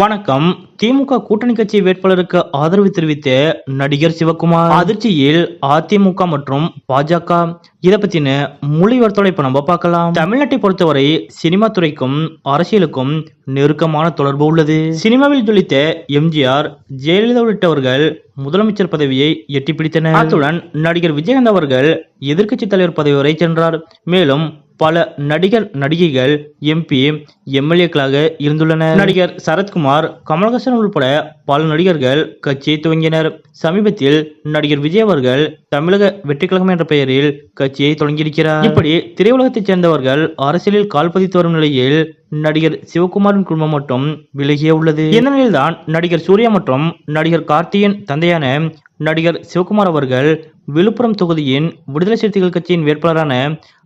வணக்கம். திமுக கூட்டணி கட்சி வேட்பாளருக்கு ஆதரவு தெரிவித்த நடிகர் சிவகுமார். அதிர்ச்சியில் அதிமுக மற்றும் பாஜக. இதை பத்தின மொழிவர்த்தோட இப்ப நம்ம பார்க்கலாம். தமிழ்நாட்டை பொறுத்தவரை சினிமா துறைக்கும் அரசியலுக்கும் நெருக்கமான தொடர்பு உள்ளது. சினிமாவில் ஜொலித்த எம்ஜிஆர் ஜெயலலிதா உள்ளிட்டவர்கள் முதலமைச்சர் பதவியை எட்டி பிடித்தனர் அத்துடன் நடிகர் விஜயகாந்த் அவர்கள் எதிர்க்கட்சி தலைவர் பதவி வரை சென்றார். மேலும் பல நடிகர் நடிகைகள் எம்பி எம்எல்ஏக்களாக இருந்துள்ளனர். நடிகர் சரத்குமார் கமல்ஹாசன் உள்பட பல நடிகர்கள் கட்சியை துவங்கினர். சமீபத்தில் நடிகர் விஜய் அவர்கள் தமிழக வெற்றி கழகம் என்ற பெயரில் கட்சியை தொடங்கியிருக்கிறார். இப்படி திரையுலகத்தைச் சேர்ந்தவர்கள் அரசியலில் கால்பதித்து வரும் நிலையில் நடிகர் சிவகுமாரின் குடும்பம் மட்டும் விலகியே உள்ளது. இந்த நிலையில்தான் நடிகர் சூர்யா மற்றும் நடிகர் கார்த்தியின் தந்தையான நடிகர் சிவகுமார் அவர்கள் விழுப்புரம் தொகுதியின் விடுதலை சிறுத்தைகள் கட்சியின் வேட்பாளரான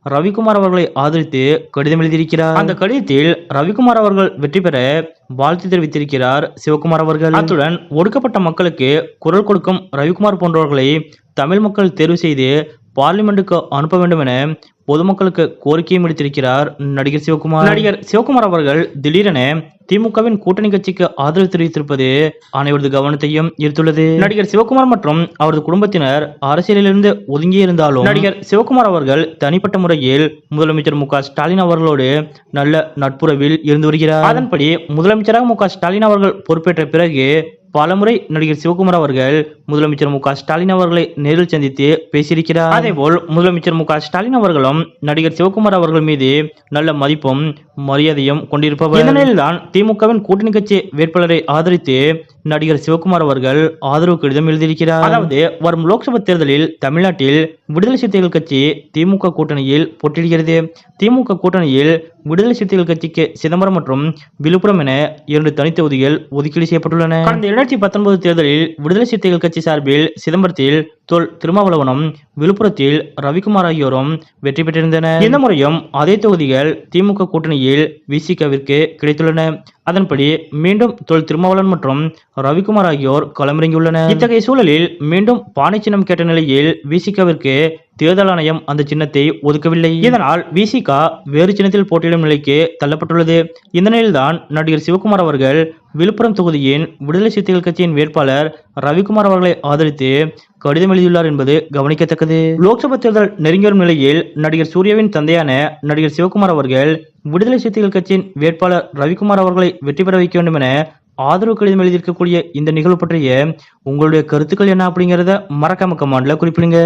ரவிக்குமார் அவர்களை ஆதரித்து கடிதம் எழுதியிருக்கிறார். அந்த கடிதத்தில் ரவிக்குமார் அவர்கள் வெற்றி பெற வாழ்த்து தெரிவித்திருக்கிறார் சிவகுமார் அவர்கள். அத்துடன் ஒடுக்கப்பட்ட மக்களுக்கு குரல் கொடுக்கும் ரவிக்குமார் போன்றவர்களை தமிழ் மக்கள் தேர்வு செய்து பார்லிமெண்ட்டுக்கு அனுப்ப வேண்டும் என பொதுமக்களுக்கு கோரிக்கையும் விடுத்திருக்கிறார் நடிகர் சிவகுமார். நடிகர் சிவகுமார் அவர்கள் திடீரென திமுகவின் கூட்டணி கட்சிக்கு ஆதரவு தெரிவித்திருப்பது அனைவரது கவனத்தையும் ஈர்த்துள்ளது. நடிகர் சிவகுமார் மற்றும் அவரது குடும்பத்தினர் அரசியலிலிருந்து ஒதுங்கி இருந்தாலும் நடிகர் சிவகுமார் அவர்கள் தனிப்பட்ட முறையில் முதலமைச்சர் மு ஸ்டாலின் அவர்களோடு நல்ல நட்புறவில் இருந்து வருகிறார். அதன்படி முதலமைச்சராக மு ஸ்டாலின் அவர்கள் பொறுப்பேற்ற பிறகு பலமுறை நடிகர் சிவகுமார் அவர்கள் முதலமைச்சர் மு ஸ்டாலின் அவர்களை நேரில் சந்தித்து பேசியிருக்கிறார். அதேபோல் முதலமைச்சர் மு க ஸ்டாலின் அவர்களும் நடிகர் சிவகுமார் அவர்கள் மீது நல்ல மதிப்பும் மரியாதையும் கொண்டிருப்பவர். இந்த நிலையில்தான் திமுகவின் கூட்டணி கட்சி வேட்பாளரை ஆதரித்து நடிகர் சிவகுமார் அவர்கள் ஆதரவு கடிதம் எழுதியிருக்கிறார். அதாவது வரும் லோக்சபா தேர்தலில் தமிழ்நாட்டில் விடுதலை சிறுத்தைகள் கட்சி திமுக கூட்டணியில் போட்டியிடுகிறது. திமுக கூட்டணியில் விடுதலை சிறுத்தைகள் கட்சிக்கு சிதம்பரம் மற்றும் விழுப்புரம் என இரண்டு தனித்தொகுதிகள் ஒதுக்கீடு செய்யப்பட்டுள்ளன. கடந்த இரண்டாயிரத்தி பத்தொன்பது தேர்தலில் விடுதலை சிறுத்தைகள் கட்சி சார்பில் சிதம்பரத்தில் தொல் திருமாவளவனும் விழுப்புரத்தில் ரவிக்குமார் ஆகியோரும் வெற்றி பெற்றிருந்தனர். இந்த முறையும் அதே தொகுதிகள் திமுக கூட்டணியில் விசிகவிற்கு கிடைத்துள்ளன. அதன்படி மீண்டும் தொல் திருமாவளவன் மற்றும் ரவிக்குமார் ஆகியோர் களமிறங்கியுள்ளனர். இத்தகைய சூழலில் மீண்டும் பானை சின்னம் கேட்ட நிலையில் விசிகவிற்கு தேர்தல் ஆணையம் அந்த சின்னத்தை ஒதுக்கவில்லை. இதனால் விசிகா வேறு சின்னத்தில் போட்டியிடும் நிலைக்கு தள்ளப்பட்டுள்ளது. இந்த நிலையில்தான் நடிகர் சிவகுமார் அவர்கள் விழுப்புரம் தொகுதியின் விடுதலை சிறுத்தைகள் கட்சியின் வேட்பாளர் ரவிக்குமார் அவர்களை ஆதரித்து கடிதம் எழுதியுள்ளார் என்பது கவனிக்கத்தக்கது. லோக்சபா தேர்தல் நெருங்கி வரும் நிலையில் நடிகர் சூர்யாவின் தந்தையான நடிகர் சிவகுமார் அவர்கள் விடுதலை சிறுத்தைகள் கட்சியின் வேட்பாளர் ரவிக்குமார் அவர்களை வெற்றி பெற வைக்க வேண்டும் என ஆதரவு கடிதம் எழுதியிருக்கக்கூடிய இந்த நிகழ்வு பற்றிய உங்களுடைய கருத்துக்கள் என்ன அப்படிங்கறத மறக்காம கமாண்ட்ல குறிப்பிடுங்க.